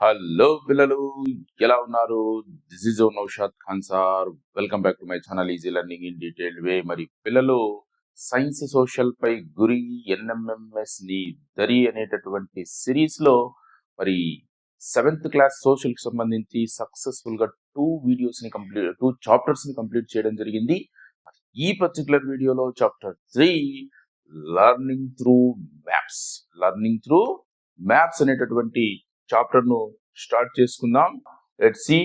Hello పిల్లలు ఎలా ఉన్నారు? This is oh Naushad Khan sir welcome back to my channel easy learning in detail way మరి పిల్లలు science social పై గురి ఎన్ఎంఎంఎస్ని దరి అనేటటువంటి సిరీస్లో మరి సెవెంత్ క్లాస్ సోషల్కి సంబంధించి సక్సెస్ఫుల్గా టూ వీడియోస్ని కంప్లీట్ టూ చాప్టర్స్ని కంప్లీట్ చేయడం జరిగింది. ఈ పర్టికులర్ వీడియోలో chapter three learning through maps learning through maps అనేటటువంటి చాప్టర్ను స్టార్ట్ చేసుకుందాం. లెట్ సి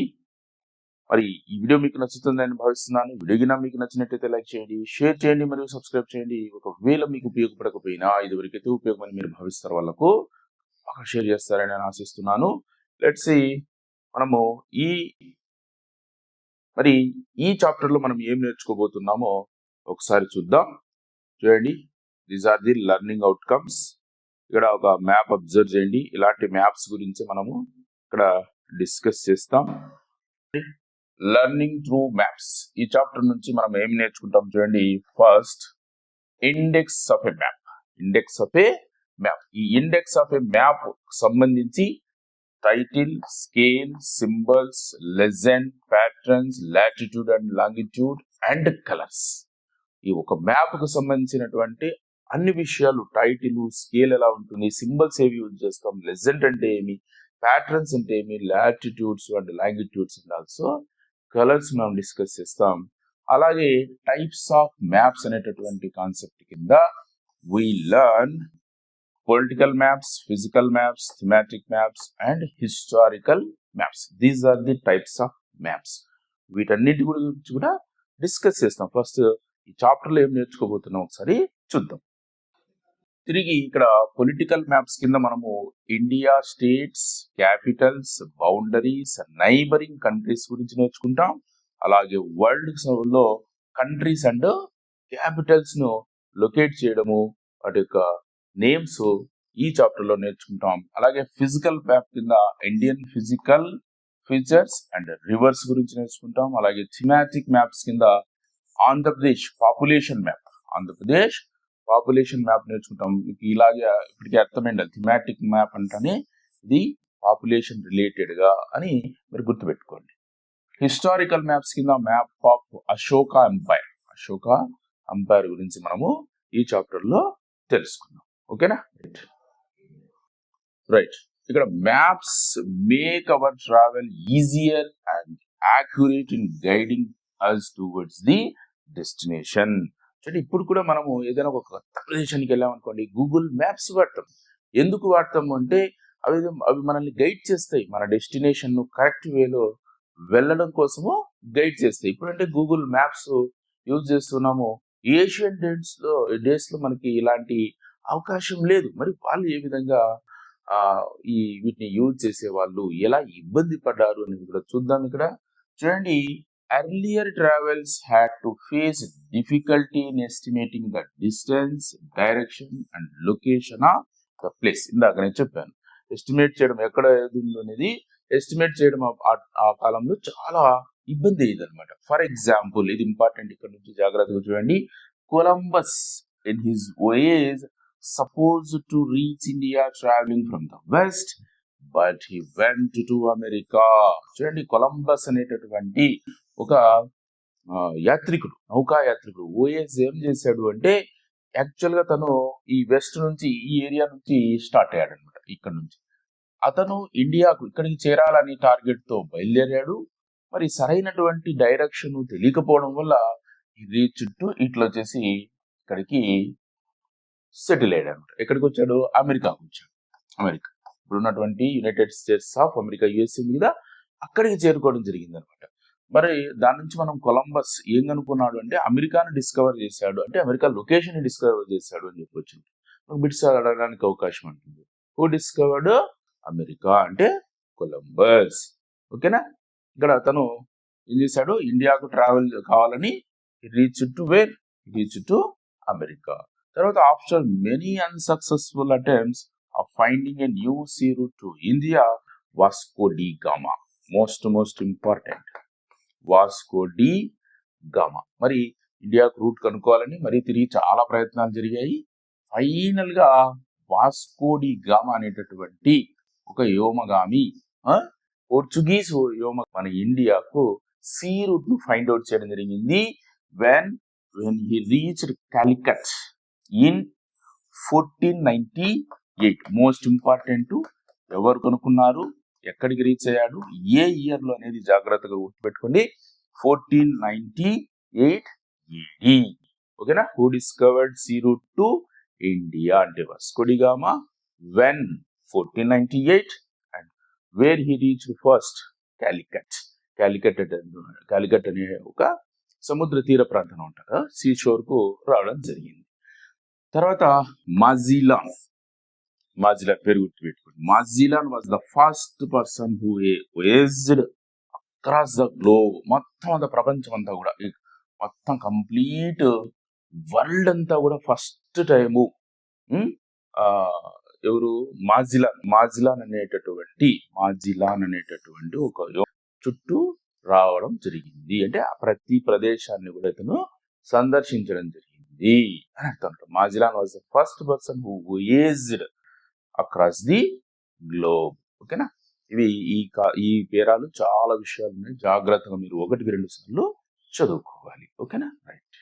మరి ఈ వీడియో మీకు నచ్చుతుందని భావిస్తున్నాను. వీడియో గినా మీకు నచ్చినట్టయితే లైక్ చేయండి షేర్ చేయండి మరియు సబ్స్క్రైబ్ చేయండి. ఒకవేళ మీకు ఉపయోగపడకపోయినా ఇదివరకైతే ఉపయోగమని మీరు భావిస్తారు వాళ్ళకు బాగా షేర్ చేస్తారని నేను ఆశిస్తున్నాను. లెట్ సి మనము ఈ మరి ఈ చాప్టర్లో మనం ఏం నేర్చుకోబోతున్నామో ఒకసారి చూద్దాం. చూడండి. These are the learning outcomes ఇక్కడ ఒక మ్యాప్ అబ్జర్వ్ చేయండి. ఇలాంటి మ్యాప్స్ గురించి మనము ఇక్కడ డిస్కస్ చేస్తాం. లెర్నింగ్ త్రూ మ్యాప్స్ ఈ చాప్టర్ నుంచి మనం ఏం నేర్చుకుంటాం చూడండి. First index of a map index of a map ఈ ఇండెక్స్ ఆఫ్ ఎ మ్యాప్ సంబంధించి title scale symbols legend patterns latitude and longitude and colours ఈ ఒక మ్యాప్కు సంబంధించినటువంటి అన్ని విషయాలు టైటిల్ స్కేల్ ఎలా ఉంటుంది సింబల్స్ ఏవి యూజ్ చేస్తాం లెజెండ్ అంటే ఏమి ప్యాటర్న్స్ అంటే ఏమి latitudes and longitudes and also colours మనం డిస్కస్ చేస్తాం. అలాగే టైప్స్ ఆఫ్ మ్యాప్స్ అనేటటువంటి కాన్సెప్ట్ కింద we learn political maps physical maps thematic maps and historical maps these are the types of maps వీటన్నిటి గురించి కూడా డిస్కస్ చేస్తాం. ఫస్ట్ ఈ చాప్టర్లో ఏం నేర్చుకోబోతున్నాం ఒకసారి చూద్దాం. తిరిగి ఇక్కడ పొలిటికల్ మ్యాప్స్ కింద మనము India states capitals boundaries neighbouring countries గురించి నేర్చుకుంటాం. అలాగే వరల్డ్లో కంట్రీస్ అండ్ క్యాపిటల్స్ను లొకేట్ చేయడము వాటి యొక్క నేమ్స్ ఈ చాప్టర్లో నేర్చుకుంటాం. అలాగే ఫిజికల్ మ్యాప్ కింద Indian physical features and rivers గురించి నేర్చుకుంటాం. అలాగే థిమాటిక్ మ్యాప్స్ కింద Andhra Pradesh population map Andhra Pradesh population map నేర్చుకుంటాం. మీకు ఇలాగే ఇప్పటికీ అర్థమైంది. థిమాటిక్ మ్యాప్ అంటేనే ఇది పాపులేషన్ రిలేటెడ్గా అని మీరు గుర్తుపెట్టుకోండి. హిస్టారికల్ మ్యాప్స్ కింద map of Ashoka empire Ashoka empire గురించి మనము ఈ చాప్టర్లో తెలుసుకుందాం. ఓకేనా? రైట్ ఇక్కడ maps make our travel easier and accurate in guiding us towards the destination అంటే ఇప్పుడు కూడా మనము ఏదైనా ఒక కొత్త ప్రదేశానికి వెళ్ళామనుకోండి గూగుల్ మ్యాప్స్ వాడతాం. ఎందుకు వాడతాము అంటే అవి అవి మనల్ని గైడ్ చేస్తాయి. మన డెస్టినేషన్ను కరెక్ట్ వేలో వెళ్ళడం కోసము గైడ్ చేస్తాయి. ఇప్పుడంటే గూగుల్ మ్యాప్స్ యూజ్ చేస్తున్నాము. ఏషియన్ డేస్లో డేస్లో మనకి ఇలాంటి అవకాశం లేదు. మరి వాళ్ళు ఏ విధంగా ఈ వీటిని యూజ్ చేసే వాళ్ళు ఎలా ఇబ్బంది పడ్డారు అనేది కూడా చూద్దాం ఇక్కడ. చూడండి. Earlier travels had to face difficulty in estimating the distance, direction and location of the place. ఇందాక నేను చెప్పాను ఎస్టిమేట్ చేయడం ఎక్కడ ఏది ఉందో అనేది ఎస్టిమేట్ చేయడం ఆ- కాలంలో చాలా ఇబ్బంది అయ్యేది అనమాట ఫర్ ఎగ్జాంపుల్ ఇది ఇంపార్టెంట్ ఇక్కడ నుంచి జాగ్రత్తగా చూడండి. Columbus in his voyage suppose to reach India travelling from the west but he went to America చూడండి కొలంబస్ అనేటటువంటి ఒక యాత్రికుడు నౌకా యాత్రికుడు ఓఎస్ ఏం చేశాడు అంటే యాక్చువల్గా తను ఈ వెస్ట్ నుంచి ఈ ఏరియా నుంచి స్టార్ట్ అయ్యాడు అనమాట ఇక్కడ నుంచి. అతను ఇండియాకు ఇక్కడికి చేరాలని టార్గెట్తో బయలుదేరాడు. మరి సరైనటువంటి డైరెక్షన్ తెలియకపోవడం వల్ల ఇది చుట్టూ ఇట్లా వచ్చేసి ఇక్కడికి సెటిల్ అయ్యాడు అనమాట ఎక్కడికి వచ్చాడు అమెరికాకు వచ్చాడు అమెరికా. ఇప్పుడు ఉన్నటువంటి United States of America USA మీద అక్కడికి చేరుకోవడం జరిగింది అనమాట మరి దాని నుంచి మనం కొలంబస్ ఏం కనుక్కున్నాడు అంటే అమెరికాను డిస్కవర్ చేశాడు. అంటే అమెరికా లొకేషన్ డిస్కవర్ చేశాడు అని చెప్పొచ్చు. మనకు బిట్స్ అడగడానికి అవకాశం ఉంటుంది. హూ డిస్కవర్డ్ అమెరికా అంటే కొలంబస్. ఓకేనా? ఇక్కడ అతను ఏం చేశాడు? ఇండియాకు ట్రావెల్ కావాలని reach to where? Reach to America. తర్వాత after many unsuccessful attempts of finding a new sea route to India Vasco da Gama. Most most important. Vasco da Gama. మరి ఇండియాకు రూట్ కనుక్కోవాలని మరి తిరిగి చాలా ప్రయత్నాలు జరిగాయి. ఫైనల్గా వాస్కోడి వాస్కో డి గామా అనేటటువంటి ఒక వ్యోమగామి పోర్చుగీస్ వ్యోమ మన ఇండియాకు సీ రూట్ను ఫైండ్ అవుట్ చేయడం జరిగింది. When when he reached Calicut in fourteen ninety eight. Most important ఎవరు కనుక్కున్నారు? ఎక్కడికి రీచ్ అయ్యాడు? ఏ ఇయర్లో అనేది జాగ్రత్తగా గుర్తుపెట్టుకోండి. ఫోర్టీన్ నైన్టీ ఎయిట్ ఏడి ఓకేనా? Who discovered sea route to India అంటే Vasco da Gama when fourteen ninety eight and where he reach first Calicut Calicut Calicut అనే ఒక సముద్ర తీర ప్రాంతం ఉంటారు. సీషోర్కు రావడం జరిగింది. తర్వాత మాజిలాన్ మాజిలా పేరు గుర్తుపెట్టుకోండి Magellan was the first person who voyaged across the globe మొత్తం అంత ప్రపంచం అంతా కూడా మొత్తం కంప్లీట్ వరల్డ్ అంతా కూడా ఫస్ట్ టైము ఎవరు? మాజిలాన్ మాజిలాన్ అనేటటువంటి మాజిలాన్ అనేటటువంటి ఒక చుట్టూ రావడం జరిగింది. అంటే ఆ ప్రతి ప్రదేశాన్ని కూడా ఇతను సందర్శించడం జరిగింది అని అర్థం. Magellan was the first person who voyaged across the globe. ఓకేనా? ఇవి ఈ ఈ పేరాలు చాలా విషయాలు ఉన్నాయి జాగ్రత్తగా మీరు ఒకటికి రెండు సార్లు చదువుకోవాలి. ఓకేనా? రైట్.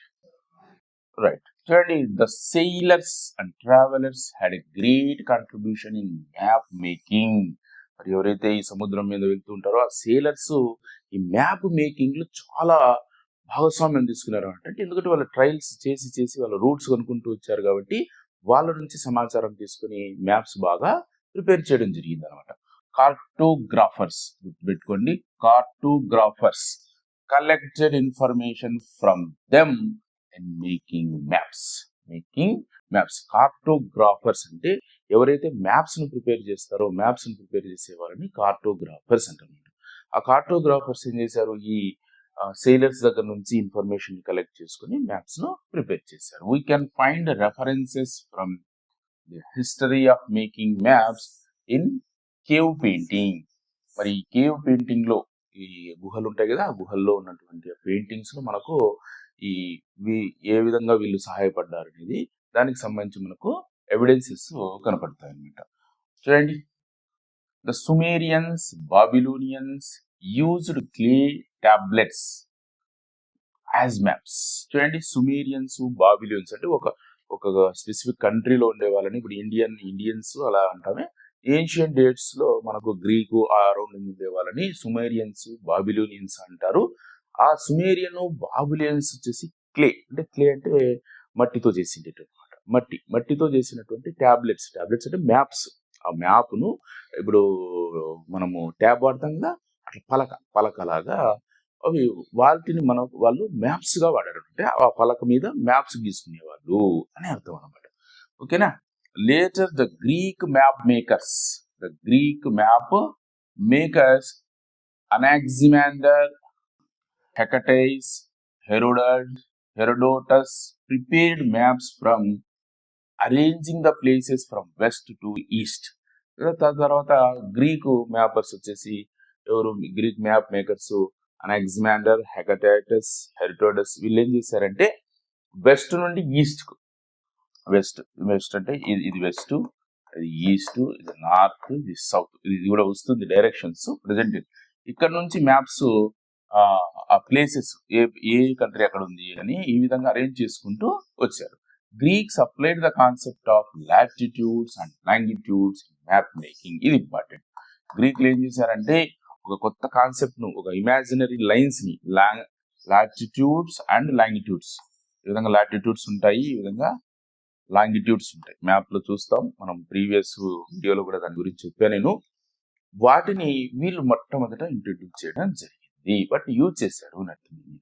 రైట్. చూడండి the sailors and travellers had a great contribution in map making. మరి ఎవరైతే ఈ సముద్రం మీద వెళ్తూ ఉంటారో ఆ సేలర్స్ ఈ మ్యాప్ మేకింగ్లో చాలా భాగస్వామ్యం తీసుకున్నారు అంటే ఎందుకంటే వాళ్ళు ట్రయల్స్ చేసి చేసి వాళ్ళ రూట్స్ కనుక్కుంటూ వచ్చారు కాబట్టి వాళ్ళ నుంచి సమాచారం తీసుకుని మ్యాప్స్ బాగా ప్రిపేర్ చేయడం జరిగింది అనమాట కార్టోగ్రాఫర్స్ గుర్తుపెట్టుకోండి. Cartographers. Collected information from them and making maps. Making maps. Cartographers అంటే ఎవరైతే మ్యాప్స్ను ప్రిపేర్ చేస్తారో మ్యాప్స్ను ప్రిపేర్ చేసే వాళ్ళని కార్టోగ్రాఫర్స్ అంటారు ఆ కార్టోగ్రాఫర్స్ ఏం చేశారు? ఈ సేలర్స్ దగ్గర నుంచి ఇన్ఫర్మేషన్ కలెక్ట్ చేసుకుని మ్యాప్స్ను ప్రిపేర్ చేశారు. We can find references from the history of making maps in cave painting మరి ఈ కేవ్ పెయింటింగ్లో ఈ గుహలు ఉంటాయి కదా ఆ గుహల్లో ఉన్నటువంటి పెయింటింగ్స్లో మనకు ఈ ఏ విధంగా వీళ్ళు సహాయపడ్డారు అనేది దానికి సంబంధించి మనకు ఎవిడెన్సెస్ కనపడతాయి అన్నమాట చూడండి. The Sumerians Babylonians used clay tablets as maps చూడండి సుమేరియన్స్ బాబిలియన్స్ అంటే ఒక ఒక స్పెసిఫిక్ కంట్రీలో ఉండే వాళ్ళని ఇప్పుడు ఇండియన్ ఇండియన్స్ అలా అంటామే. ఏన్షియన్ డేట్స్లో మనకు గ్రీకు ఆ అరౌండ్ ఉండే వాళ్ళని సుమేరియన్స్ బాబిలోనియన్స్ అంటారు. ఆ సుమేరియన్ బాబిలియన్స్ వచ్చేసి క్లే అంటే క్లే అంటే మట్టితో చేసిండేటి అనమాట మట్టి. మట్టితో చేసినటువంటి టాబ్లెట్స్ టాబ్లెట్స్ అంటే మ్యాప్స్ ఆ మ్యాప్ను ఇప్పుడు మనము ట్యాబ్ వాడతాం కదా అట్లా పలక పలకలాగా అవి వాటిని మన వాళ్ళు మ్యాప్స్గా వాడారు. అంటే ఆ పలక మీద మ్యాప్స్ గీసుకునేవాళ్ళు అని అర్థం అనమాట ఓకేనా? Later the Greek map makers the Greek map makers Anaximander Hecataeus Herod Herodotus prepared maps from arranging the places from west to east తర్వాత గ్రీకు మ్యాపర్స్ వచ్చేసి ఎవరు? Greek map makers Anaximander Hecataeus Herodotus వీళ్ళు ఏం చేశారంటే west నుండి ఈస్ట్కు west west అంటే ఇది ఇది వెస్ట్ ఇది ఈస్ట్ ఇది నార్త్ ఇది సౌత్ ఇది కూడా వస్తుంది డైరెక్షన్స్ ప్రజెంట్ ఇక్కడ నుంచి మ్యాప్స్ ఆ ప్లేసెస్ ఏ ఏ కంట్రీ అక్కడ ఉంది అని ఈ విధంగా అరేంజ్ చేసుకుంటూ వచ్చారు. Greeks applied the concept of latitudes and longitudes map making ఇది ఇంపార్టెంట్ గ్రీకులు ఏం చేశారంటే ఒక కొత్త కాన్సెప్ట్ను ఒక ఇమాజినరీ లైన్స్ని లాటిట్యూడ్స్ అండ్ లాంగిట్యూడ్స్ ఈ విధంగా లాటిట్యూడ్స్ ఉంటాయి ఈ విధంగా లాంగిట్యూడ్స్ ఉంటాయి. మ్యాప్లో చూస్తాం. మనం ప్రీవియస్ వీడియోలో కూడా దాని గురించి చెప్పాను నేను. వాటిని వీళ్ళు మొట్టమొదట ఇంట్రడ్యూస్ చేయడం జరిగింది. బట్ యూజ్ చేశారు అని అర్థం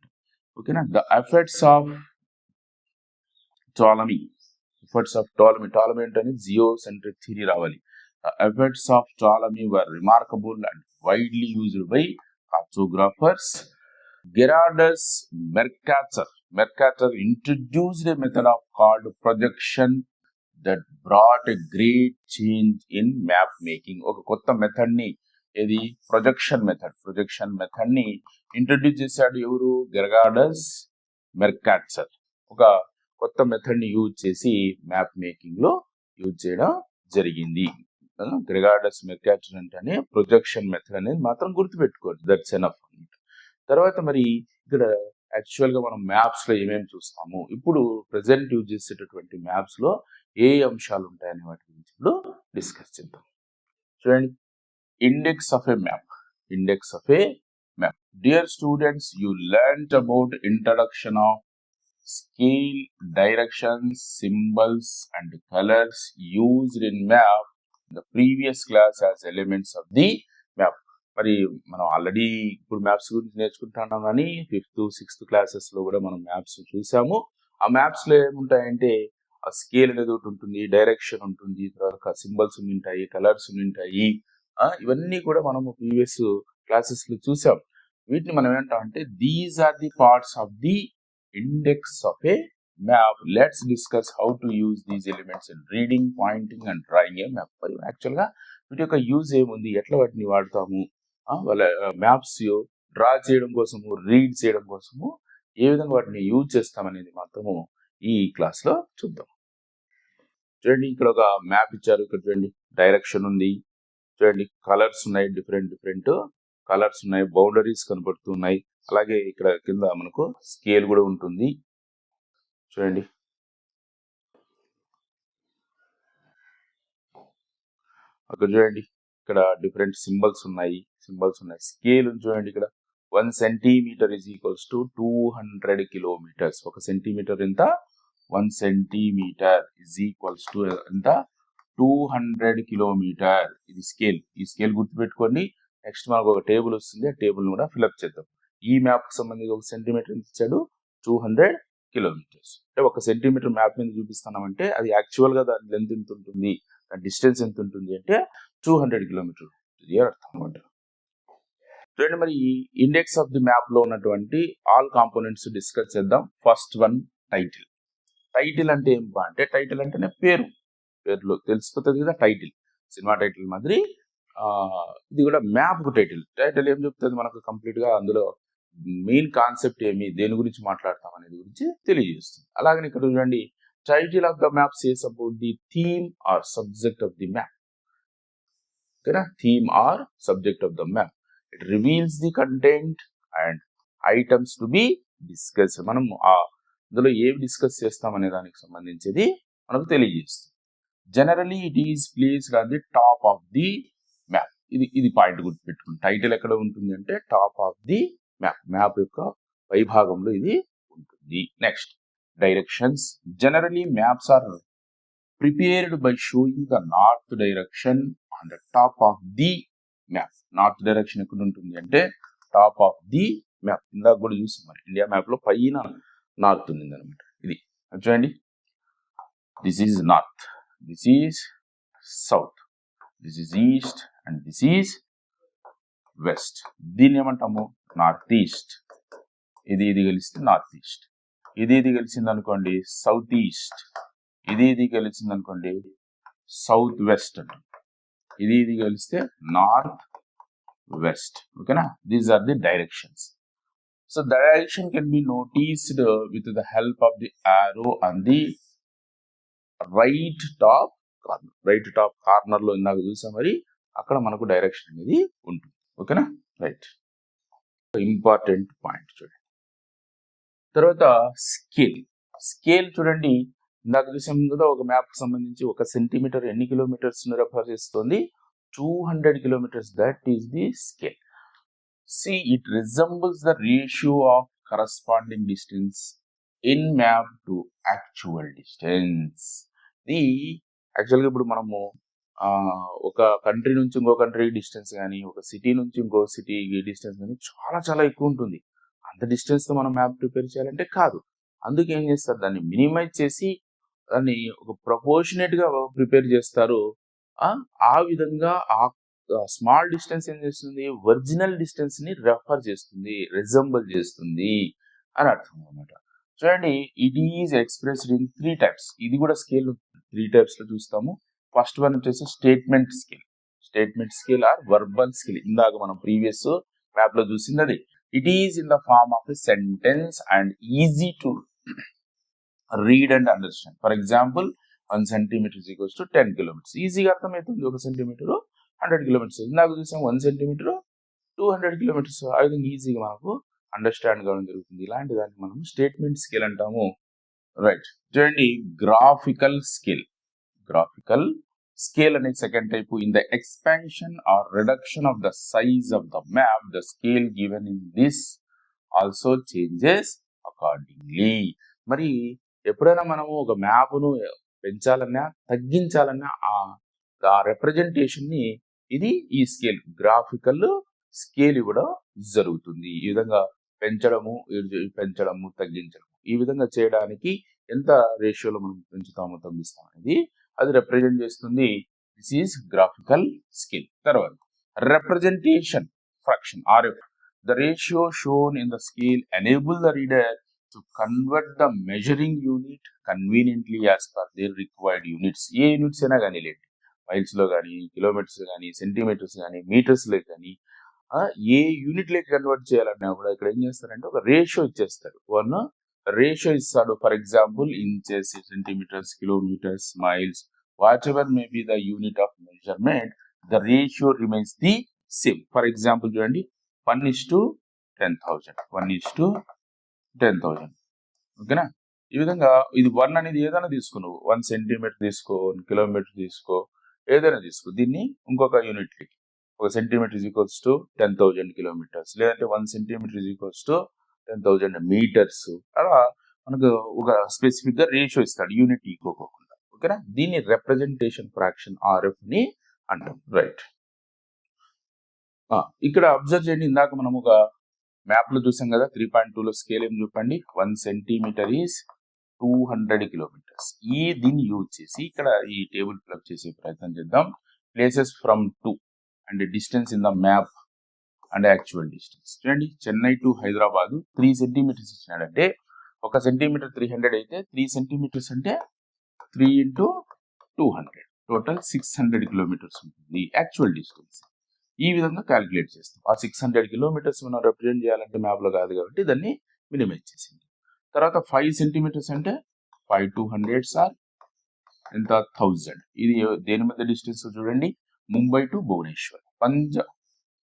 ఓకేనా the efforts of Ptolemy efforts of Ptolemy Ptolemy అంటే జియో సెంట్రిక్ థియరీ రావాలి. Efforts of Ptolemy were remarkable and widely used by cartographers Gerardus Mercator Mercator introduced a method of card projection that brought a great change in map making ఒక కొత్త మెథడ్ని ఇది projection method projection మెథడ్ని introduce చేశాడు ఎవరు? Gerardus Mercator ఒక కొత్త మెథడ్ని యూజ్ చేసి మ్యాప్ మేకింగ్లో యూజ్ చేయడం జరిగింది. గ్రెగార్డస్ మెర్కాచురెంట్ అనే ప్రొజెక్షన్ మెథడ్ అనేది మాత్రం గుర్తుపెట్టుకోండి. దట్స్ ఎనఫ్ తర్వాత మరి ఇక్కడ యాక్చువల్గా మనం మ్యాప్స్లో ఏమేమి చూస్తాము? ఇప్పుడు ప్రజెంట్ యూజ్ చేసేటటువంటి మ్యాప్స్లో ఏ అంశాలు ఉంటాయనే వాటి గురించి ఇప్పుడు డిస్కస్ చేద్దాం. చూడండి. Index of a map index of a map dear students you learn about introduction of scale directions symbols and colours used in map the previous class as elements of the map మరి మనం already ఇప్పుడు maps గురించి నేర్చుకుంటున్నాం కానీ fifth sixth క్లాసెస్లో కూడా మనం maps చూసాము. ఆ మ్యాప్స్లో ఏముంటాయంటే ఆ స్కేల్ అనేది ఒకటి ఉంటుంది డైరెక్షన్ ఉంటుంది తర్వాత సింబల్స్ ఉంటాయి కలర్స్ ఉంటాయి ఇవన్నీ కూడా మనము ప్రీవియస్ క్లాసెస్లో చూసాం. వీటిని మనం ఏంటంటే these are the parts of the index of a map let's discuss how to use these elements in reading pointing and drawing a map మరి యాక్చువల్గా వీటి యొక్క యూజ్ ఏముంది? ఎట్లా వాటిని వాడతాము? వాళ్ళ మ్యాప్స్ డ్రా చేయడం కోసము రీడ్ చేయడం కోసము ఏ విధంగా వాటిని యూజ్ చేస్తామనేది మాత్రము ఈ క్లాస్లో చూద్దాం. చూడండి ఇక్కడ ఒక మ్యాప్ ఇచ్చారు. ఇక్కడ చూడండి డైరెక్షన్ ఉంది. చూడండి కలర్స్ ఉన్నాయి. డిఫరెంట్ డిఫరెంట్ కలర్స్ ఉన్నాయి. బౌండరీస్ కనబడుతున్నాయి అలాగే ఇక్కడ కింద మనకు స్కేల్ కూడా ఉంటుంది. చూడండి. అక్కడ చూడండి. ఇక్కడ డిఫరెంట్ సింబల్స్ ఉన్నాయి. సింబల్స్ ఉన్నాయి. స్కేల్ చూడండి ఇక్కడ. One centimetre is equals to two hundred kilometres. ఒక సెంటీమీటర్ ఎంత? One centimetre is equals to ఎంత? Two hundred kilometre. ఇది స్కేల్. ఈ స్కేల్ గుర్తుపెట్టుకోండి. నెక్స్ట్ మనకు ఒక టేబుల్ వస్తుంది. ఆ టేబుల్ కూడా ఫిల్అప్ చేద్దాం. ఈ మ్యాప్కి సంబంధించి ఒక సెంటీమీటర్ ఎంత ఇచ్చాడు? Two hundred kilometres. అంటే ఒక సెంటీమీటర్ మ్యాప్ మీద చూపిస్తున్నామంటే అది యాక్చువల్గా దాని లెంత్ ఎంత ఉంటుంది దాని డిస్టెన్స్ ఎంత ఉంటుంది అంటే టూ హండ్రెడ్ కిలోమీటర్ ఇది అర్థం అనమాట చూడండి మరి ఈ ఇండెక్స్ ఆఫ్ ది మ్యాప్లో ఉన్నటువంటి ఆల్ కాంపోనెంట్స్ డిస్కస్ చేద్దాం. ఫస్ట్ వన్ టైటిల్ టైటిల్ అంటే ఏం అంటే టైటిల్ అంటేనే పేరు. పేరులో తెలిసిపోతుంది కదా టైటిల్ సినిమా టైటిల్ మాదిరి ఇది కూడా మ్యాప్ టైటిల్ టైటిల్ ఏం చెప్తుంది మనకు కంప్లీట్గా అందులో మెయిన్ కాన్సెప్ట్ ఏమి? దేని గురించి మాట్లాడతాం అనేది గురించి తెలియజేస్తుంది. అలాగని ఇక్కడ చూడండి title of the map says about the theme or subject of the map ఓకేనా? Theme or subject of the map it reveals the content and items to be discuss మనం ఆ ఇందులో ఏవి డిస్కస్ చేస్తాం అనే దానికి సంబంధించేది మనకు తెలియజేస్తుంది. Generally it is placed on the top of the map ఇది ఇది పాయింట్ గుర్తుపెట్టుకుని టైటిల్ ఎక్కడ ఉంటుంది అంటే top of the map map యొక్క పైభాగంలో ఇది ఉంటుంది. Next directions generally maps are prepared by showing the north direction on the top of the map north direction ఎక్కడ ఉంటుంది అంటే టాప్ ఆఫ్ ది మ్యాప్ ఇందాక కూడా చూసాం మరి. ఇండియా మ్యాప్లో పైన నార్త్ ఉంది అనమాట ఇది చూడండి. This is north this is south this is east and this is west దీన్ని ఏమంటాము? North east. ఇది ఇది కలిస్తే నార్త్ ఈస్ట్. ఇది ఇది కలిసింది అనుకోండి సౌత్ ఈస్ట్. ఇది ఇది కలిసింది అనుకోండి సౌత్ వెస్ట్ అంట. ఇది ఇది కలిస్తే నార్త్ వెస్ట్. ఓకేనా? These are the directions so direction can be noticed with the help of the arrow and the right top corner right top కార్నర్లో ఇందాక చూసాం మరి అక్కడ మనకు డైరెక్షన్ అనేది ఉంటుంది. ఓకేనా? రైట్ ఇంపార్టెంట్ పాయింట్ చూడండి. తర్వాత స్కేల్. స్కేల్ చూడండి. ఇందాక చూసాం కదా ఒక మ్యాప్కి సంబంధించి ఒక సెంటీమీటర్ ఎన్ని కిలోమీటర్స్ రెఫర్ చేస్తుంది? Two hundred kilometres. That is the scale see it resembles the ratio of corresponding distance in map to actual distance ఇది యాక్చువల్గా ఇప్పుడు మనము ఒక కంట్రీ నుంచి ఇంకో కంట్రీ డిస్టెన్స్ కానీ ఒక సిటీ నుంచి ఇంకో సిటీ డిస్టెన్స్ కానీ చాలా చాలా ఎక్కువ ఉంటుంది. అంత డిస్టెన్స్తో మనం మ్యాప్ ప్రిపేర్ చేయాలంటే కాదు. అందుకే ఏం చేస్తారు? దాన్ని మినిమైజ్ చేసి దాన్ని ఒక ప్రపోర్షనేట్గా ప్రిపేర్ చేస్తారు. ఆ విధంగా ఆ స్మాల్ డిస్టెన్స్ ఏం చేస్తుంది? ఒరిజినల్ డిస్టెన్స్ని రెఫర్ చేస్తుంది రిజంబుల్ చేస్తుంది అని అర్థం అనమాట చూడండి it is expressed in three types ఇది కూడా స్కేల్ త్రీ టైప్స్లో చూస్తాము. ఫస్ట్ వన్ వచ్చేసి statement scale. Statement scale or verbal scale ఇందాక మనం ప్రీవియస్ మ్యాప్లో చూసింది అది it is in the form of a sentence and easy to read and understand for example one centimetre equals to ten kilometres ఈజీగా అర్థమవుతుంది. ఒక centimetre hundred kilometres ఇందాక చూసాం one centimetre to hundred kilometres ఆ విధంగా ఈజీగా మనకు అండర్స్టాండ్ కావడం జరుగుతుంది. ఇలాంటి దాన్ని మనం స్టేట్మెంట్ స్కిల్ అంటాము. రైట్ చూడండి గ్రాఫికల్ స్కిల్ గ్రాఫికల్ స్కేల్ అనే second type in the expansion or reduction of the size of the map the scale given in this also changes accordingly మరి ఎప్పుడైనా మనము ఒక మ్యాప్ను పెంచాలన్నా తగ్గించాలన్నా ఆ రిప్రజెంటేషన్ని ఇది ఈ స్కేల్ గ్రాఫికల్ స్కేల్ ఇవ్వడం జరుగుతుంది. ఈ విధంగా పెంచడము పెంచడము తగ్గించడము ఈ విధంగా చేయడానికి ఎంత రేషియోలో మనం పెంచుతామో తగ్గిస్తాం అనేది అది రిప్రజెంట్ చేస్తుంది. దిస్ ఈస్ గ్రాఫికల్ స్కిల్ తర్వాత representation fraction RF the ratio shown in the scale enable the reader to convert the measuring unit conveniently as per their required units A units అయినా కానీ లేండి. మైల్స్లో కానీ కిలోమీటర్స్ కానీ centimetres కానీ మీటర్స్లో కానీ ఏ unit లెక్క convert చేయాలన్నా కూడా ఇక్కడ ఏం చేస్తారంటే ఒక రేషియో ఇచ్చేస్తారు. వన్ రేషియో ఇస్తాడు. For example inches centimetres kilometres miles whatever may be the unit of measurement the ratio remains the same for example చూడండి one is to ten thousand one is to ten thousand ఓకేనా? ఈ విధంగా ఇది one అనేది ఏదైనా తీసుకో నువ్వు one centimetre తీసుకో వన్ కిలోమీటర్ తీసుకో ఏదైనా తీసుకో. దీన్ని ఇంకొక యూనిట్ ఒక centimetre is equals to ten thousand kilometres లేదంటే one centimetre is equals to ten thousand metres అలా మనకు ఒక స్పెసిఫిక్గా రేషియో ఇస్తాడు యూనిట్ ఈకోకుండా ఓకేనా? దీన్ని రిప్రజెంటేషన్ ఫ్రాక్షన్ ఆర్ఎఫ్ని అంటాం. రైట్ ఇక్కడ అబ్జర్వ్ చేయండి. ఇందాక మనం ఒక మ్యాప్లో చూసాం కదా త్రీ పాయింట్ టూ లో స్కేల్ ఏం చూపండి? One centimetre is two hundred kilometres ఈ దీన్ని యూజ్ చేసి ఇక్కడ ఈ టేబుల్ ఫిల్అప్ చేసే ప్రయత్నం చేద్దాం. Places from two and distance in the map and actual distance చూడండి Chennai to Hyderabad three centimetres ఇచ్చినాడంటే ఒక సెంటీమీటర్ త్రీ హండ్రెడ్ అయితే త్రీ సెంటీమీటర్స్ అంటే three into two hundred. Total six hundred kilometres ఉంటుంది. Actual distance ఈ విధంగా calculate చేస్తాం. ఆ six hundred kilometres మనం రిప్రజెంట్ చేయాలంటే మ్యాప్లో కాదు కాబట్టి దాన్ని మినిమైజ్ చేసింది. తర్వాత ఫైవ్ సెంటీమీటర్స్ అంటే ఫైవ్ టూ హండ్రెడ్ సార్ ఎంత? థౌజండ్ ఇది దేని మధ్య డిస్టెన్స్ చూడండి. Mumbai to Bhubaneswar Panjaa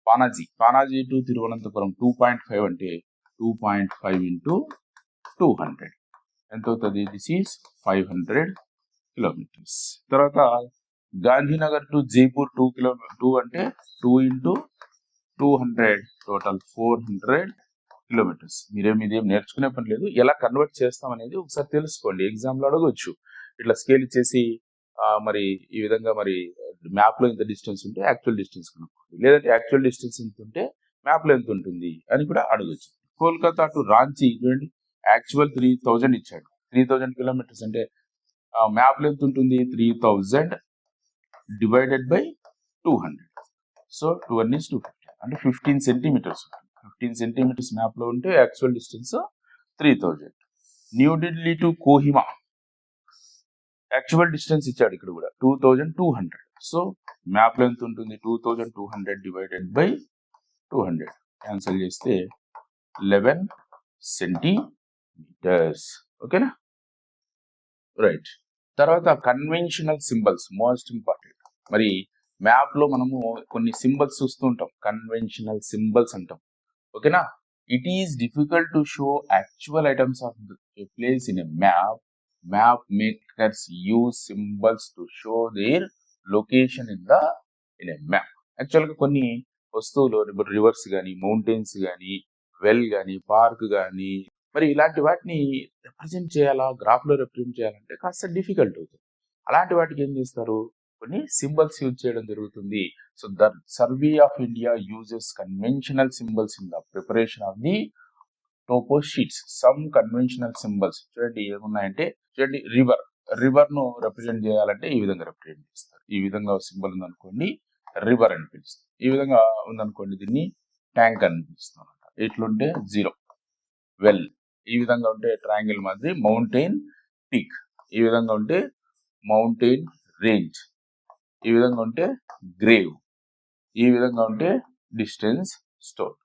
Panaji Panaji to Thiruvananthapuram two point five అంటే two point five into two hundred ఎంత అవుతుంది? This is five hundred kilometres. తర్వాత Gandhinagar to Jaipur two kilo two అంటే two into two hundred total four hundred kilometres మీరేం ఇదేం నేర్చుకునే పని లేదు. ఎలా కన్వర్ట్ చేస్తాం అనేది ఒకసారి తెలుసుకోండి. ఎగ్జామ్లో అడగవచ్చు ఇట్లా స్కేల్ ఇచ్చేసి మరి ఈ విధంగా మరి మ్యాప్లో ఇంత డిస్టెన్స్ ఉంటే యాక్చువల్ డిస్టెన్స్ కనుక్కోండి. లేదంటే యాక్చువల్ డిస్టెన్స్ ఎంత ఉంటే మ్యాప్లో ఎంత ఉంటుంది అని కూడా అడగవచ్చు కోల్కతా టు రాంచీ చూడండి. యాక్చువల్ త్రీ థౌజండ్ ఇచ్చాడు. త్రీ థౌజండ్ కిలోమీటర్స్ అంటే మ్యాప్ లెంత్ ఎంత ఉంటుంది three thousand divided by two hundred so two one two fifty అంటే ఫిఫ్టీన్ సెంటీమీటర్స్ ఫిఫ్టీన్ సెంటీమీటర్స్ మ్యాప్లో ఉంటే actual distance three thousand new Delhi to Kohima actual distance ఇచ్చాడు ఇక్కడ కూడా two thousand two hundred so map length ఉంటుంది two thousand two hundred divided by two hundred cancel చేస్తే eleven centimetres ఓకేనా right తర్వాత conventional symbols most important మరి మ్యాప్లో మనము కొన్ని సింబల్స్ చూస్తూ ఉంటాం. కన్వెన్షనల్ సింబల్స్ అంటాం. ఓకేనా? It is difficult to show actual items of place in a map map makers use symbols to show their location in the in a map యాక్చువల్గా కొన్ని వస్తువులు ఇప్పుడు రివర్స్ కానీ మౌంటైన్స్ కానీ వెల్ కానీ పార్క్ కానీ మరి ఇలాంటి వాటిని రిప్రజెంట్ చేయాలా? గ్రాఫ్లో రిప్రజెంట్ చేయాలంటే కాస్త డిఫికల్ట్ అవుతుంది. అలాంటి వాటికి ఏం చేస్తారు? కొన్ని సింబల్స్ యూజ్ చేయడం జరుగుతుంది. So the survey of India uses conventional symbols in the preparation of the topo sheets some conventional symbols చూడండి ఏమున్నాయంటే చూడండి రివర్ రివర్ను రిప్రజెంట్ చేయాలంటే ఈ విధంగా రిప్రజెంట్ చేస్తారు. ఈ విధంగా సింబల్ ఉందనుకోండి రివర్ అని పిలుస్తారు. ఈ విధంగా ఉందనుకోండి దీన్ని ట్యాంక్ అని పిలుస్తాం అనమాట ఎట్లుంటే జీరో వెల్ ఈ విధంగా ఉంటే ట్రయాంగిల్ మాదిరి మౌంటైన్ పీక్ ఈ విధంగా ఉంటే మౌంటైన్ రేంజ్ ఈ విధంగా ఉంటే గ్రేవ్ ఈ విధంగా ఉంటే డిస్టెన్స్ స్టోర్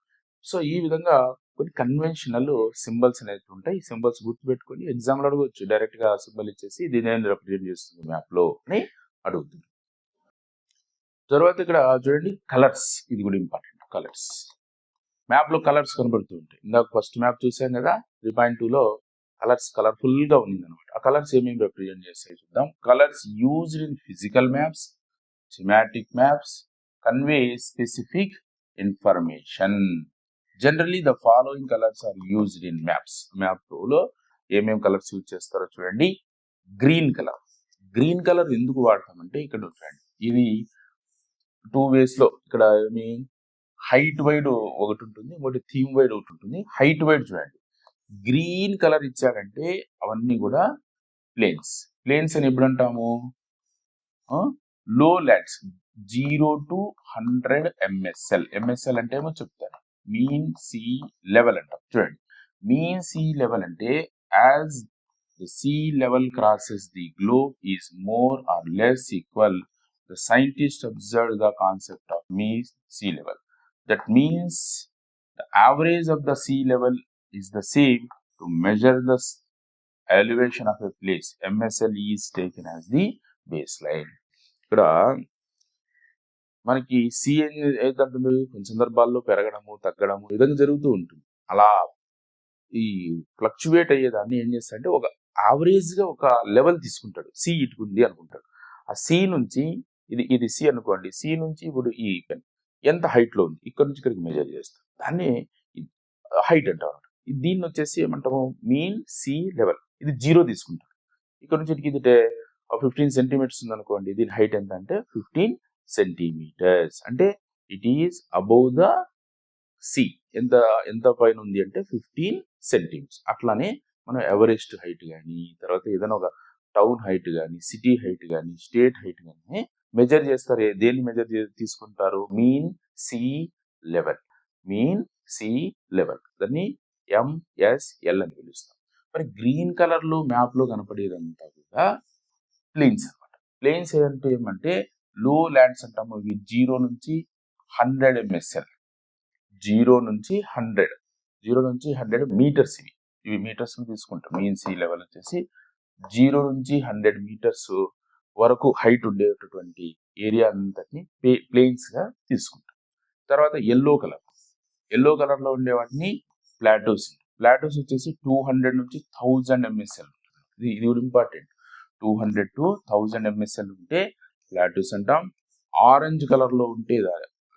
సో ఈ విధంగా కొన్ని కన్వెన్షనల్ సింబల్స్ అనేవి ఉంటాయి. ఈ సింబల్స్ గుర్తుపెట్టుకొని ఎగ్జామ్లో అడగవచ్చు డైరెక్ట్గా సింబల్ ఇచ్చేసి దీని నేను రిప్రజెంట్ చేస్తుంది మ్యాప్లో అని అడుగుతుంది. తర్వాత ఇక్కడ చూడండి కలర్స్ ఇది కూడా ఇంపార్టెంట్ కలర్స్ మ్యాప్లో కలర్స్ కనబడుతూ ఉంటాయి. ఇందాక ఫస్ట్ మ్యాప్ చూసాం కదా త్రీ పాయింట్ టూలో కలర్స్ కలర్ఫుల్గా ఉంది అనమాట ఆ కలర్స్ ఏమేమి రిప్రజెంట్ చేస్తాయి చూద్దాం. Colours used in physical maps thematic maps convey specific information generally the following colours are used in maps మ్యాప్లో ఏమేమి కలర్స్ యూజ్ చేస్తారో చూడండి. గ్రీన్ కలర్ గ్రీన్ కలర్ ఎందుకు వాడతామంటే ఇక్కడ చూడండి. ఇది టూ వేస్లో ఇక్కడ మీ హైట్ వైడ్ ఒకటి ఉంటుంది ఇంకోటి థీమ్ వైడ్ ఒకటి ఉంటుంది హైట్ వైడ్ చూడండి. గ్రీన్ కలర్ ఇచ్చాడంటే అవన్నీ కూడా ప్లేన్స్. ప్లేన్స్ అని ఎప్పుడు అంటాము lowlands zero to hundred MSL. MSL అంటే ఏమో చెప్తాను. మీన్ సి లెవెల్ అంటాం. చూడండి. మీన్ సి లెవెల్ అంటే as the sea level crosses the globe is more or less equal. The scientist observe the concept of mean sea level. That means the average of the sea level is the same to measure the elevation of a place. MSL is taken as the baseline. ఇక్కడ మనకి C ఏదంటుంది కొన్ని సందర్భాల్లో పెరగడము తగ్గడము విధంగా జరుగుతూ ఉంటుంది అలా ఈ ఫ్లక్చువేట్ అయ్యేదాన్ని ఏం చేస్తాడంటే ఒక యావరేజ్గా ఒక లెవెల్ తీసుకుంటాడు సి ఇటుకుంది అనుకుంటాడు ఆ సి నుంచి ఇది ఇది సి అనుకోండి సి నుంచి ఇప్పుడు ఈ పెన్ ఎంత హైట్లో ఉంది? ఇక్కడ నుంచి ఇక్కడికి మెజర్ చేస్తాం. దాన్ని హైట్ అంటారు. దీన్ని వచ్చేసి ఏమంటాము? మీన్ సి లెవెల్ ఇది జీరో తీసుకుంటారు. ఇక్కడ నుంచి ఇటుకి ఇది ఫిఫ్టీన్ సెంటీమీటర్స్ ఉంది అనుకోండి దీని హైట్ ఎంత అంటే ఫిఫ్టీన్ సెంటీమీటర్స్ అంటే it is above the sea ఎంత ఎంత పైన ఉంది అంటే ఫిఫ్టీన్ సెంటీమీటర్స్ అట్లానే మనం ఎవరెస్ట్ హైట్ కానీ తర్వాత ఏదైనా ఒక టౌన్ హైట్ కానీ సిటీ హైట్ కానీ స్టేట్ హైట్ కానీ మెజర్ చేస్తారు. దేన్ని మెజర్ తీసుకుంటారు? Mean sea level mean sea level దాన్ని ఎంఎస్ఎల్ అని పిలుస్తాం మరి గ్రీన్ కలర్లో మ్యాప్లో కనపడేదంతా కూడా ప్లేన్స్ అన్నమాట. ప్లేన్స్ ఏంటంటే ఏమంటే లో ల్యాండ్స్ అంటాము ఇవి జీరో నుంచి హండ్రెడ్ ఎంఎస్ఎల్ జీరో నుంచి హండ్రెడ్ జీరో నుంచి హండ్రెడ్ మీటర్స్ ఇవి. ఇవి మీటర్స్ తీసుకుంటాం. మీన్ సీ లెవెల్ వచ్చేసి జీరో నుంచి హండ్రెడ్ మీటర్స్ వరకు హైట్ ఉండేటటువంటి ఏరియా అంతటిని ప్లేన్స్గా తీసుకుంటాం తర్వాత ఎల్లో కలర్ ఎల్లో కలర్లో ఉండే వాటిని ప్లాటోస్ ప్లాటోస్ వచ్చేసి టూ హండ్రెడ్ నుంచి థౌజండ్ ఎంఎస్ఎల్ ఇది ఇది important two hundred to thousand MSL ఉంటే ప్లాటోస్ అంటాం. ఆరెంజ్ కలర్లో ఉంటే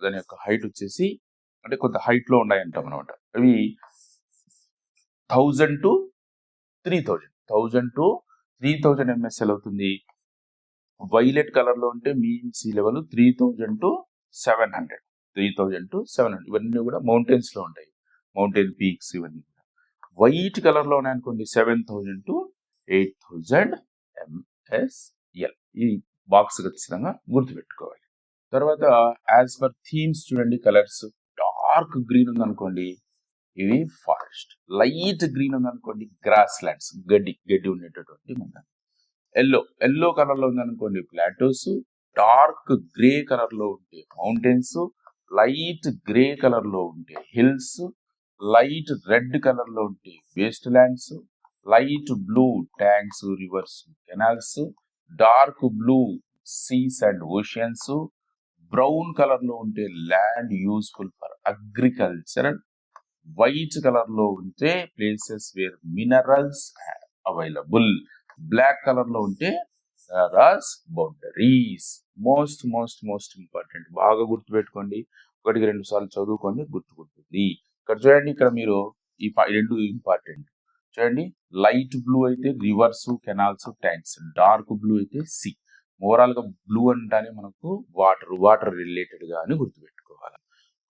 దాని యొక్క హైట్ వచ్చేసి అంటే కొంత హైట్లో ఉన్నాయి అంటాం అనమాట అవి thousand to three thousand thousand to three thousand MSL అవుతుంది. వైలెట్ కలర్లో ఉంటే mean sea level three thousand to seven hundred three thousand to seven hundred ఇవన్నీ కూడా మౌంటైన్స్లో ఉంటాయి. మౌంటైన్ పీక్స్ ఇవన్నీ కూడా. వైట్ కలర్లో ఉన్నాయి అనుకోండి seven thousand to eight thousand MSL ఈ బాక్స్ ఖచ్చితంగా గుర్తుపెట్టుకోవాలి. తర్వాత యాజ్ పర్ థీమ్స్ చూడండి కలర్స్ డార్క్ గ్రీన్ ఉంది అనుకోండి ఇవి ఫారెస్ట్ లైట్ గ్రీన్ ఉంది అనుకోండి గ్రాస్ ల్యాండ్స్ గడ్డి గడ్డి ఉండేటటువంటి మన ఎల్లో ఎల్లో కలర్లో ఉంది అనుకోండి ప్లాటోస్ డార్క్ గ్రే కలర్లో ఉంటే మౌంటైన్స్ లైట్ గ్రే కలర్లో ఉంటే హిల్స్ లైట్ రెడ్ కలర్లో ఉంటే wastelands light blue tanks rivers canals dark blue seas and oceans brown కలర్లో ఉంటే land useful for agriculture white కలర్లో ఉంటే places where minerals available. Black కలర్లో ఉంటే roads boundaries most most most important బాగా గుర్తుపెట్టుకోండి. ఒకటికి రెండు సార్లు చదువుకోండి గుర్తుకుంటుంది. ఇక్కడ చూడండి ఇక్కడ మీరు ఈ ప- రెండు ఇంపార్టెంట్ చూడండి లైట్ బ్లూ అయితే rivers canals tanks. Dark blue అయితే సి. ఓవరాల్గా బ్లూ అంటానే మనకు వాటర్ వాటర్ రిలేటెడ్గా అని గుర్తుపెట్టుకోవాలి.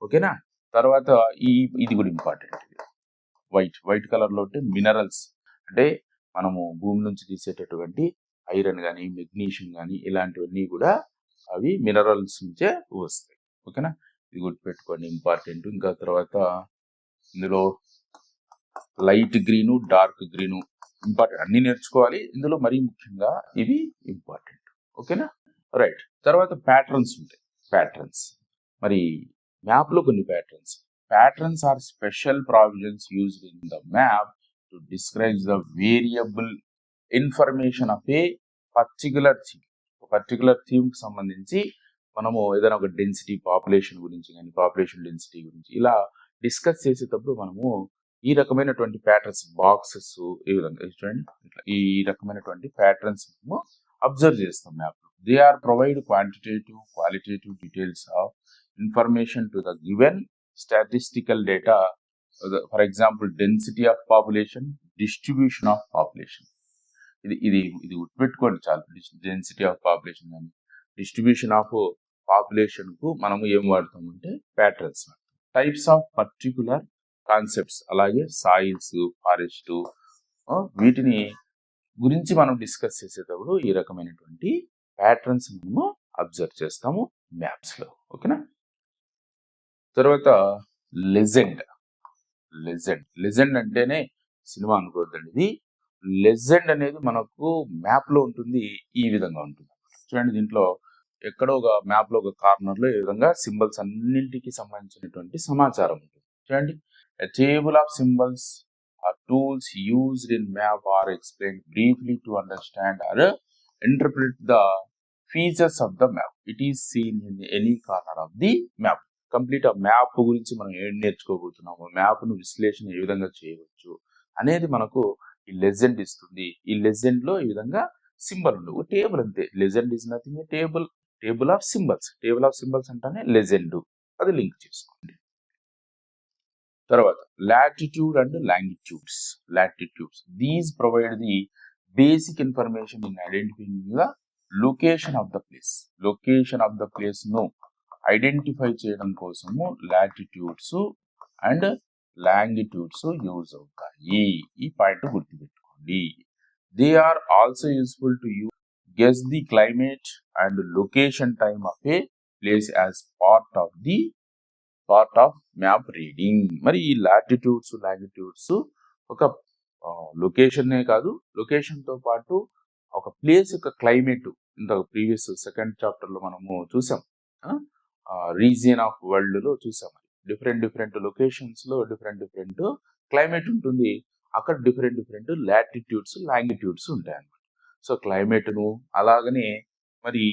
ఓకేనా? తర్వాత ఈ ఇది కూడా ఇంపార్టెంట్ ఇది వైట్ వైట్ కలర్లో ఉంటే మినరల్స్ అంటే మనము భూమి నుంచి తీసేటటువంటి ఐరన్ కానీ మెగ్నీషియం కానీ ఇలాంటివన్నీ కూడా అవి మినరల్స్ నుంచే వస్తాయి. ఓకేనా? ఇది గుర్తుపెట్టుకోండి ఇంపార్టెంట్. ఇంకా తర్వాత ఇందులో light green dark green important అన్ని నేర్చుకోవాలి. ఇందులో మరీ ముఖ్యంగా ఇవి ఇంపార్టెంట్. ఓకేనా? రైట్. తర్వాత ప్యాటర్న్స్ ఉంటాయి. ప్యాటర్న్స్. మరి మ్యాప్లో కొన్ని patterns. Patterns are special provisions used in the map to describe the variable information of a particular theme particular థీమ్కి సంబంధించి మనము ఏదైనా ఒక డెన్సిటీ పాపులేషన్ గురించి కానీ పాపులేషన్ డెన్సిటీ గురించి ఇలా డిస్కస్ చేసేటప్పుడు మనము ఈ రకమైనటువంటి ప్యాటర్న్స్ బాక్సెస్ ఈ విధంగా చూడండి. ఇట్లా ఈ రకమైనటువంటి ప్యాటర్న్స్ మనము అబ్జర్వ్ చేస్తాం map they are provide quantitative qualitative details of information to the given statistical data for example density of population distribution of population ఇది ఇది ఇది గుర్తుపెట్టుకోండి చాలా. డెన్సిటీ ఆఫ్ పాపులేషన్ కానీ డిస్ట్రిబ్యూషన్ ఆఫ్ పాపులేషన్కు మనము ఏం వాడతామంటే patterns types of particular concepts అలాగే సాయిల్స్ ఫారెస్ట్ వీటిని గురించి మనం డిస్కస్ చేసేటప్పుడు ఈ రకమైనటువంటి ప్యాటర్న్స్ మనము అబ్జర్వ్ చేస్తాము మ్యాప్స్లో ఓకేనా? తర్వాత లెజెండ్ లెజెండ్. లెజెండ్ అంటేనే సినిమా అనుకోవద్దండి. ఇది లెజెండ్ అనేది మనకు మ్యాప్లో ఉంటుంది ఈ విధంగా ఉంటుంది. చూడండి దీంట్లో ఎక్కడో ఒక మ్యాప్లో ఒక కార్నర్లో ఈ విధంగా సింబల్స్ అన్నింటికి సంబంధించినటువంటి సమాచారం ఉంటుంది. చూడండి table of symbols or tools used in map or explain briefly to understand or interpret the features of the map it is seen in any corner of the map complete ఆ map గురించి మనం ఏం నేర్చుకోబోతున్నాము మ్యాప్ను విశ్లేషణ ఏ విధంగా చేయవచ్చు అనేది మనకు ఈ లెజెండ్ ఇస్తుంది. ఈ లెజెండ్లో ఈ విధంగా సింబల్ ఉండవు. టేబుల్ అంతే. Legend is nothing table. Table of symbols. Table of symbols అంటేనే లెజెండ్. అది లింక్ చేసుకోండి. తర్వాత latitude and longitudes. Latitudes. These provide the basic information in identifying the location of the place. Location of the ప్లేస్ను identify చేయడం కోసము latitudes and longitudes use అవుతాయి. ఈ point గుర్తుపెట్టుకోండి. They are also useful to you guess the climate and location time of a place as part of the part of map reading మరి ఈ latitudes longitudes ఒక లొకేషన్నే కాదు. లొకేషన్తో పాటు ఒక ప్లేస్ యొక్క క్లైమేట్ ఇంత ప్రీవియస్ సెకండ్ చాప్టర్లో మనము చూసాం. రీజియన్ ఆఫ్ వరల్డ్లో చూసాం డిఫరెంట్ డిఫరెంట్ లొకేషన్స్లో డిఫరెంట్ డిఫరెంట్ క్లైమేట్ ఉంటుంది. అక్కడ డిఫరెంట్ డిఫరెంట్ లాటిట్యూడ్స్ లాంగిట్యూడ్స్ ఉంటాయి అన్నమాట. సో క్లైమేట్ను అలాగనే మరి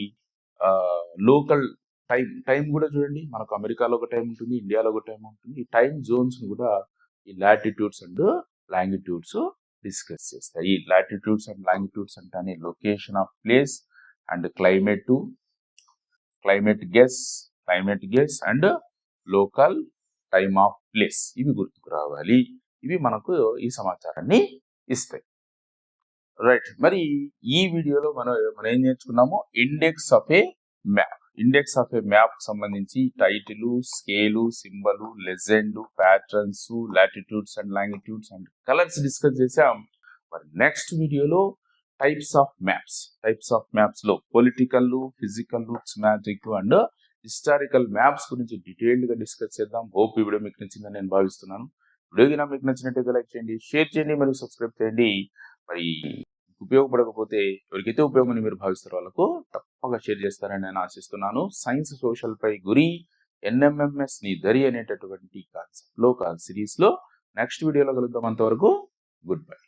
లోకల్ టైం టైం కూడా చూడండి. మనకు అమెరికాలో ఒక టైం ఉంటుంది ఇండియాలో ఒక టైం ఉంటుంది. ఈ టైం జోన్స్ కూడా ఈ లాటిట్యూడ్స్ అండ్ లాంగిట్యూడ్స్ డిస్కస్ చేస్తాయి. ఈ లాటిట్యూడ్స్ అండ్ లాంగిట్యూడ్స్ అంటే location of place and climate climate guess climate guess and local time of place. ఇవి గుర్తుకు రావాలి. ఇవి మనకు ఈ సమాచారాన్ని ఇస్తాయి. రైట్. మరి ఈ వీడియోలో మనం మనం ఏం నేర్చుకున్నాము? Index of a map. Index of a map సంబంధించి title scale symbol legend patterns latitudes and longitudes and colours discuss చేసాం మరి నెక్స్ట్ వీడియోలో types of maps. Types of మ్యాప్స్లో political physical thematic and historical maps గురించి డీటెయిల్డ్గా discuss చేద్దాం. Hope ఈ video మీకు నచ్చిందని నేను భావిస్తున్నాను. వీడియో కింద మీకు నచ్చినట్టయితే లైక్ చేయండి షేర్ చేయండి మరియు సబ్స్క్రైబ్ చేయండి. మరి ఉపయోగపడకపోతే ఎవరికైతే ఉపయోగమని మీరు భావిస్తారు వాళ్ళకు తప్పక షేర్ చేస్తారని నేను ఆశిస్తున్నాను. సైన్స్ సోషల్ పై గురి ఎన్ఎంఎంఎస్ని దరి అనేటటువంటి కాన్సెప్ట్లో సిరీస్లో నెక్స్ట్ వీడియోలో కలుద్దాం అంతవరకు గుడ్ బై.